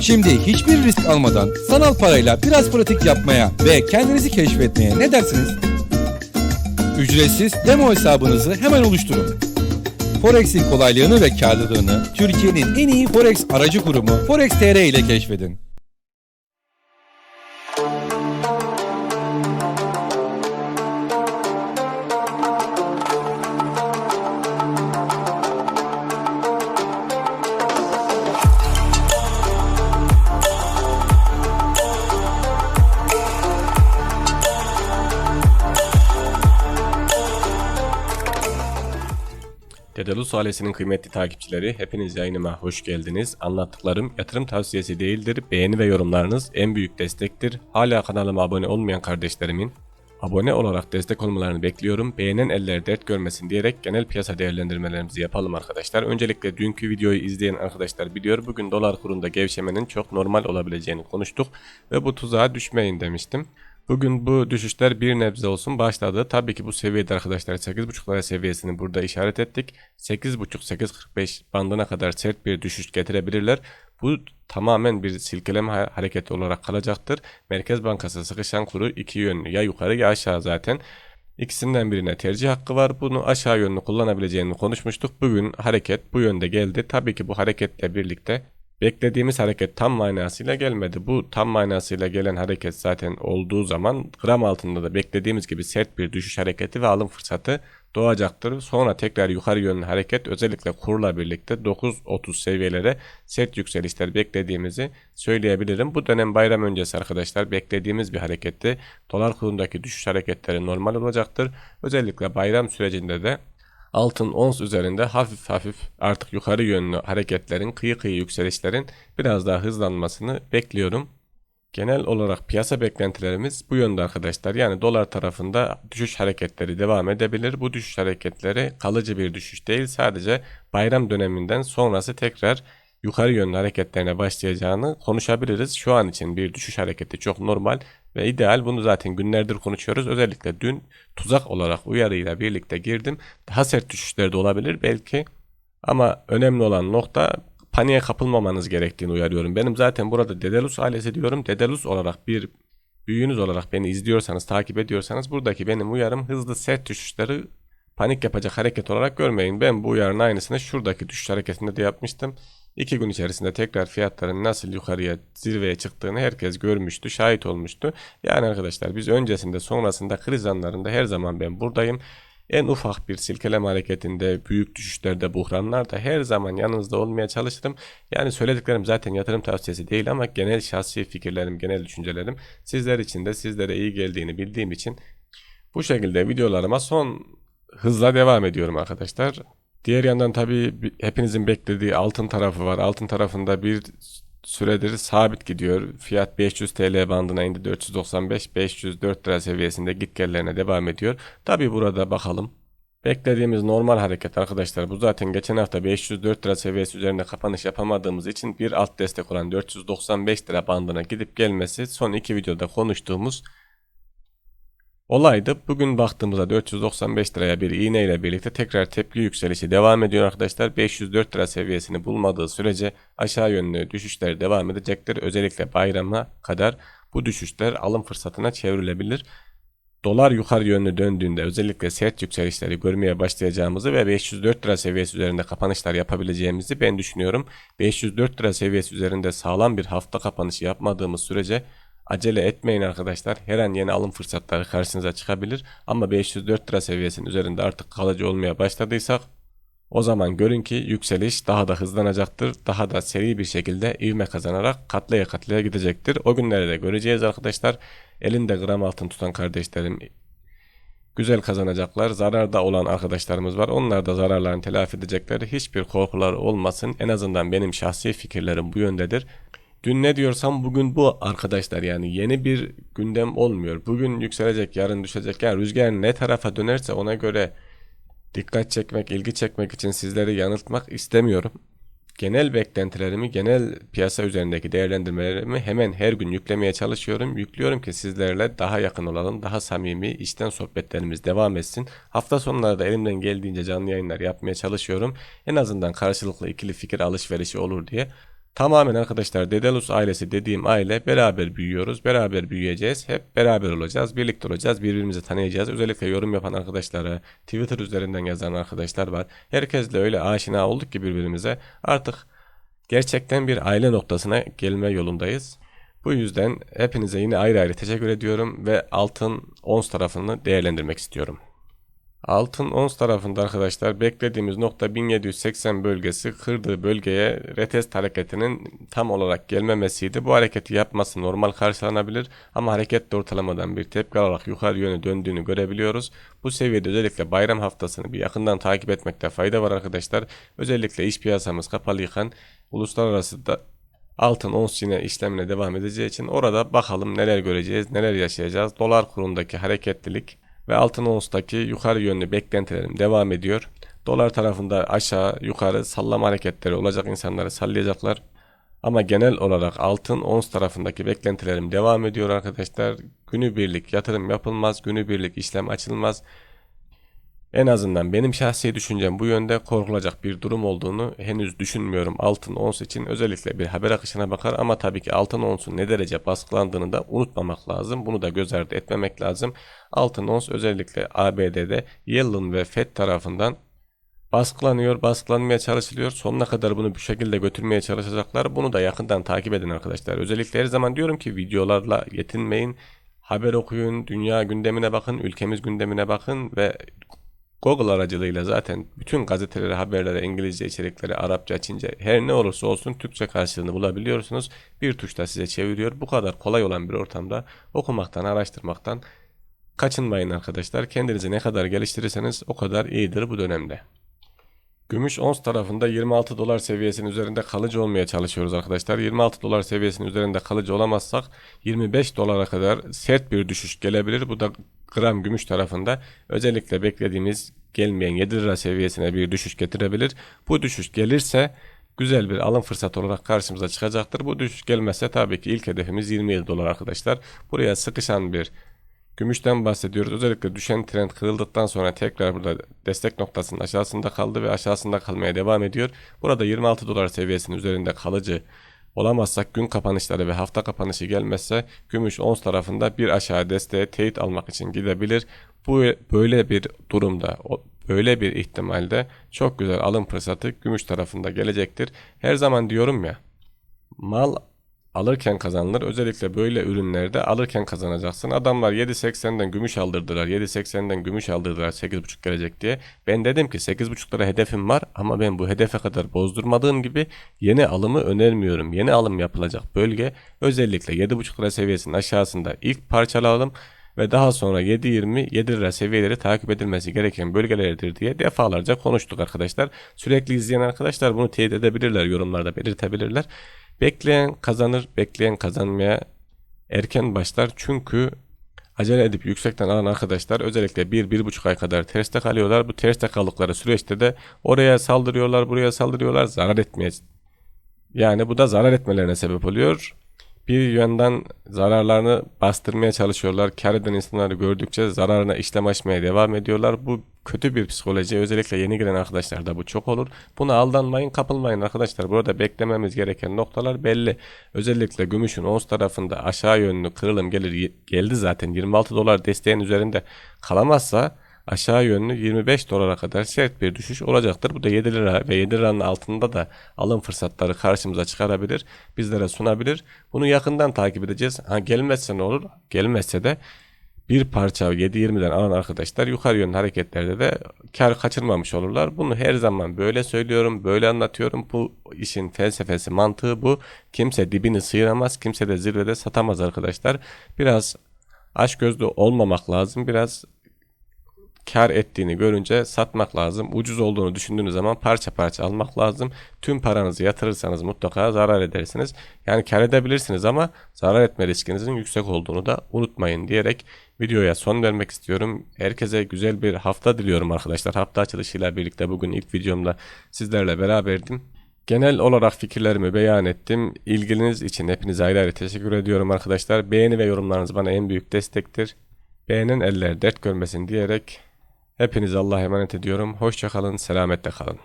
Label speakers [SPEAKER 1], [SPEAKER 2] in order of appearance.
[SPEAKER 1] Şimdi hiçbir risk almadan sanal parayla biraz pratik yapmaya ve kendinizi keşfetmeye ne dersiniz? Ücretsiz demo hesabınızı hemen oluşturun. Forex'in kolaylığını ve karlılığını Türkiye'nin en iyi Forex aracı kurumu Forex TR ile keşfedin.
[SPEAKER 2] Dedalus ailesinin kıymetli takipçileri hepiniz yayınıma hoş geldiniz. Anlattıklarım yatırım tavsiyesi değildir. Beğeni ve yorumlarınız en büyük destektir. Hala kanalıma abone olmayan kardeşlerimin abone olarak destek olmalarını bekliyorum. Beğenen eller dert görmesin diyerek genel piyasa değerlendirmelerimizi yapalım arkadaşlar. Öncelikle dünkü videoyu izleyen arkadaşlar biliyor. Bugün dolar kurunda gevşemenin çok normal olabileceğini konuştuk ve bu tuzağa düşmeyin demiştim. Bugün bu düşüşler bir nebze olsun başladı. Tabii ki bu seviyede arkadaşlar 8.5'lara seviyesini burada işaret ettik. 8.5-8.45 bandına kadar sert bir düşüş getirebilirler. Bu tamamen bir silkeleme ha- hareketi olarak kalacaktır. Merkez Bankası sıkışan kuru iki yönlü ya yukarı ya aşağı zaten. İkisinden birine tercih hakkı var. Bunu aşağı yönlü kullanabileceğini konuşmuştuk. Bugün hareket bu yönde geldi. Tabii ki bu hareketle birlikte beklediğimiz hareket tam manasıyla gelmedi. Bu tam manasıyla gelen hareket zaten olduğu zaman gram altında da beklediğimiz gibi sert bir düşüş hareketi ve alım fırsatı doğacaktır. Sonra tekrar yukarı yönlü hareket özellikle kurla birlikte 9.30 seviyelere sert yükselişler beklediğimizi söyleyebilirim. Bu dönem bayram öncesi arkadaşlar beklediğimiz bir hareketti. Dolar kurundaki düşüş hareketleri normal olacaktır. Özellikle bayram sürecinde de altın ons üzerinde hafif hafif artık yukarı yönlü hareketlerin, kıyı kıyı yükselişlerin biraz daha hızlanmasını bekliyorum. Genel olarak piyasa beklentilerimiz bu yönde arkadaşlar. Yani dolar tarafında düşüş hareketleri devam edebilir. Bu düşüş hareketleri kalıcı bir düşüş değil. Sadece bayram döneminden sonrası tekrar yukarı yönlü hareketlerine başlayacağını konuşabiliriz. Şu an için bir düşüş hareketi çok normal ve ideal. Bunu zaten günlerdir konuşuyoruz. Özellikle dün tuzak olarak uyarıyla birlikte girdim. Daha sert düşüşler de olabilir belki. Ama önemli olan nokta paniğe kapılmamanız gerektiğini uyarıyorum. Benim zaten burada Dedelus ailesi diyorum. Dedelus olarak bir büyüğünüz olarak beni izliyorsanız, takip ediyorsanız buradaki benim uyarım hızlı sert düşüşleri panik yapacak hareket olarak görmeyin. Ben bu uyarının aynısını şuradaki düşüş hareketinde de yapmıştım. İki gün içerisinde tekrar fiyatların nasıl yukarıya zirveye çıktığını herkes görmüştü, şahit olmuştu. Yani arkadaşlar biz öncesinde sonrasında kriz anlarında her zaman ben buradayım. En ufak bir silkeleme hareketinde, büyük düşüşlerde, buhranlarda her zaman yanınızda olmaya çalışırım. Yani söylediklerim zaten yatırım tavsiyesi değil ama genel şahsi fikirlerim, genel düşüncelerim sizler için de sizlere iyi geldiğini bildiğim için bu şekilde videolarıma son hızla devam ediyorum arkadaşlar. Diğer yandan tabii bi- hepinizin beklediği altın tarafı var. Altın tarafında bir süredir sabit gidiyor. Fiyat 500 TL bandına indi 495 504 lira seviyesinde gitgellerine devam ediyor. Tabii burada bakalım. Beklediğimiz normal hareket arkadaşlar. Bu zaten geçen hafta 504 lira seviyesi üzerinde kapanış yapamadığımız için bir alt destek olan 495 lira bandına gidip gelmesi son iki videoda konuştuğumuz olaydı. Bugün baktığımızda 495 liraya bir iğne ile birlikte tekrar tepki yükselişi devam ediyor arkadaşlar. 504 lira seviyesini bulmadığı sürece aşağı yönlü düşüşler devam edecektir. Özellikle bayrama kadar bu düşüşler alım fırsatına çevrilebilir. Dolar yukarı yönlü döndüğünde özellikle sert yükselişleri görmeye başlayacağımızı ve 504 lira seviyesi üzerinde kapanışlar yapabileceğimizi ben düşünüyorum. 504 lira seviyesi üzerinde sağlam bir hafta kapanışı yapmadığımız sürece acele etmeyin arkadaşlar. Her an yeni alım fırsatları karşınıza çıkabilir. Ama 504 lira seviyesinin üzerinde artık kalıcı olmaya başladıysak o zaman görün ki yükseliş daha da hızlanacaktır. Daha da seri bir şekilde ivme kazanarak katlaya katlaya gidecektir. O günleri de göreceğiz arkadaşlar. Elinde gram altın tutan kardeşlerim güzel kazanacaklar. Zararda olan arkadaşlarımız var. Onlar da zararlarını telafi edecekleri hiçbir korkuları olmasın. En azından benim şahsi fikirlerim bu yöndedir. Dün ne diyorsam bugün bu arkadaşlar yani yeni bir gündem olmuyor. Bugün yükselecek, yarın düşecek. Yani rüzgar ne tarafa dönerse ona göre dikkat çekmek, ilgi çekmek için sizleri yanıltmak istemiyorum. Genel beklentilerimi, genel piyasa üzerindeki değerlendirmelerimi hemen her gün yüklemeye çalışıyorum. Yüklüyorum ki sizlerle daha yakın olalım, daha samimi, içten sohbetlerimiz devam etsin. Hafta sonları da elimden geldiğince canlı yayınlar yapmaya çalışıyorum. En azından karşılıklı ikili fikir alışverişi olur diye. Tamamen arkadaşlar Dedalus ailesi dediğim aile beraber büyüyoruz. Beraber büyüyeceğiz. Hep beraber olacağız. Birlikte olacağız. Birbirimizi tanıyacağız. Özellikle yorum yapan arkadaşları, Twitter üzerinden yazan arkadaşlar var. Herkesle öyle aşina olduk ki birbirimize. Artık gerçekten bir aile noktasına gelme yolundayız. Bu yüzden hepinize yine ayrı ayrı teşekkür ediyorum ve altın ons tarafını değerlendirmek istiyorum. Altın ons tarafında arkadaşlar beklediğimiz nokta 1780 bölgesi kırdığı bölgeye retest hareketinin tam olarak gelmemesiydi. Bu hareketi yapması normal karşılanabilir ama harekette ortalamadan bir tepki alarak yukarı yöne döndüğünü görebiliyoruz. Bu seviyede özellikle bayram haftasını bir yakından takip etmekte fayda var arkadaşlar. Özellikle iş piyasamız kapalıyken uluslararası da altın ons yine işlemine devam edeceği için orada bakalım neler göreceğiz, neler yaşayacağız. Dolar kurundaki hareketlilik ve altın onstaki yukarı yönlü beklentilerim devam ediyor. Dolar tarafında aşağı yukarı sallama hareketleri olacak insanları sallayacaklar. Ama genel olarak altın ons tarafındaki beklentilerim devam ediyor arkadaşlar. Günübirlik yatırım yapılmaz, günübirlik işlem açılmaz. En azından benim şahsi düşüncem bu yönde korkulacak bir durum olduğunu henüz düşünmüyorum altın ons için. Özellikle bir haber akışına bakar ama tabii ki altın onsun ne derece baskılandığını da unutmamak lazım. Bunu da göz ardı etmemek lazım. Altın ons özellikle ABD'de Yellen ve Fed tarafından baskılanıyor, baskılanmaya çalışılıyor. Sonuna kadar bunu bu şekilde götürmeye çalışacaklar. Bunu da yakından takip edin arkadaşlar. Özellikle her zaman diyorum ki videolarla yetinmeyin. Haber okuyun, dünya gündemine bakın, ülkemiz gündemine bakın ve Google aracılığıyla zaten bütün gazetelere, haberlere, İngilizce içerikleri, Arapça, Çince her ne olursa olsun Türkçe karşılığını bulabiliyorsunuz. Bir tuşla size çeviriyor. Bu kadar kolay olan bir ortamda okumaktan, araştırmaktan kaçınmayın arkadaşlar. Kendinizi ne kadar geliştirirseniz o kadar iyidir bu dönemde. Gümüş ons tarafında 26 dolar seviyesinin üzerinde kalıcı olmaya çalışıyoruz arkadaşlar. 26 dolar seviyesinin üzerinde kalıcı olamazsak 25 dolara kadar sert bir düşüş gelebilir. Bu da gram gümüş tarafında özellikle beklediğimiz gelmeyen 7 lira seviyesine bir düşüş getirebilir. Bu düşüş gelirse güzel bir alım fırsatı olarak karşımıza çıkacaktır. Bu düşüş gelmezse tabii ki ilk hedefimiz 27 dolar arkadaşlar. Buraya sıkışan bir Gümüşten bahsediyoruz. Özellikle düşen trend kırıldıktan sonra tekrar burada destek noktasının aşağısında kaldı ve aşağısında kalmaya devam ediyor. Burada 26 dolar seviyesinin üzerinde kalıcı olamazsak gün kapanışları ve hafta kapanışı gelmezse gümüş ons tarafında bir aşağı desteğe teyit almak için gidebilir. Bu böyle bir durumda böyle bir ihtimalde çok güzel alım fırsatı gümüş tarafında gelecektir. Her zaman diyorum ya mal alırken kazanılır. Özellikle böyle ürünlerde alırken kazanacaksın. Adamlar 7.80'den gümüş aldırdılar. 7.80'den gümüş aldırdılar 8.5 gelecek diye. Ben dedim ki 8.5 lira hedefim var ama ben bu hedefe kadar bozdurmadığım gibi yeni alımı önermiyorum. Yeni alım yapılacak bölge özellikle 7.5 lira seviyesinin aşağısında ilk parçalı ve daha sonra 7.20 7 lira seviyeleri takip edilmesi gereken bölgelerdir diye defalarca konuştuk arkadaşlar. Sürekli izleyen arkadaşlar bunu teyit edebilirler, yorumlarda belirtebilirler. Bekleyen kazanır, bekleyen kazanmaya erken başlar. Çünkü acele edip yüksekten alan arkadaşlar özellikle 1-1,5 ay kadar terste kalıyorlar. Bu terste kaldıkları süreçte de oraya saldırıyorlar, buraya saldırıyorlar, zarar etmeye. Yani bu da zarar etmelerine sebep oluyor bir yönden zararlarını bastırmaya çalışıyorlar. Kar eden insanları gördükçe zararına işlem açmaya devam ediyorlar. Bu kötü bir psikoloji. Özellikle yeni giren arkadaşlarda bu çok olur. Buna aldanmayın, kapılmayın arkadaşlar. Burada beklememiz gereken noktalar belli. Özellikle gümüşün ons tarafında aşağı yönlü kırılım gelir geldi zaten. 26 dolar desteğin üzerinde kalamazsa aşağı yönlü 25 dolara kadar sert bir düşüş olacaktır. Bu da 7 lira ve 7 liranın altında da alım fırsatları karşımıza çıkarabilir. Bizlere sunabilir. Bunu yakından takip edeceğiz. Ha, gelmezse ne olur? Gelmezse de bir parça 7.20'den alan arkadaşlar yukarı yönlü hareketlerde de kar kaçırmamış olurlar. Bunu her zaman böyle söylüyorum, böyle anlatıyorum. Bu işin felsefesi, mantığı bu. Kimse dibini sıyıramaz, kimse de zirvede satamaz arkadaşlar. Biraz aç gözlü olmamak lazım. Biraz kar ettiğini görünce satmak lazım. Ucuz olduğunu düşündüğünüz zaman parça parça almak lazım. Tüm paranızı yatırırsanız mutlaka zarar edersiniz. Yani kar edebilirsiniz ama zarar etme riskinizin yüksek olduğunu da unutmayın diyerek videoya son vermek istiyorum. Herkese güzel bir hafta diliyorum arkadaşlar. Hafta açılışıyla birlikte bugün ilk videomda sizlerle beraberdim. Genel olarak fikirlerimi beyan ettim. İlginiz için hepinize ayrı ayrı teşekkür ediyorum arkadaşlar. Beğeni ve yorumlarınız bana en büyük destektir. Beğenen eller dert görmesin diyerek Hepinizi Allah'a emanet ediyorum. Hoşçakalın, selametle kalın.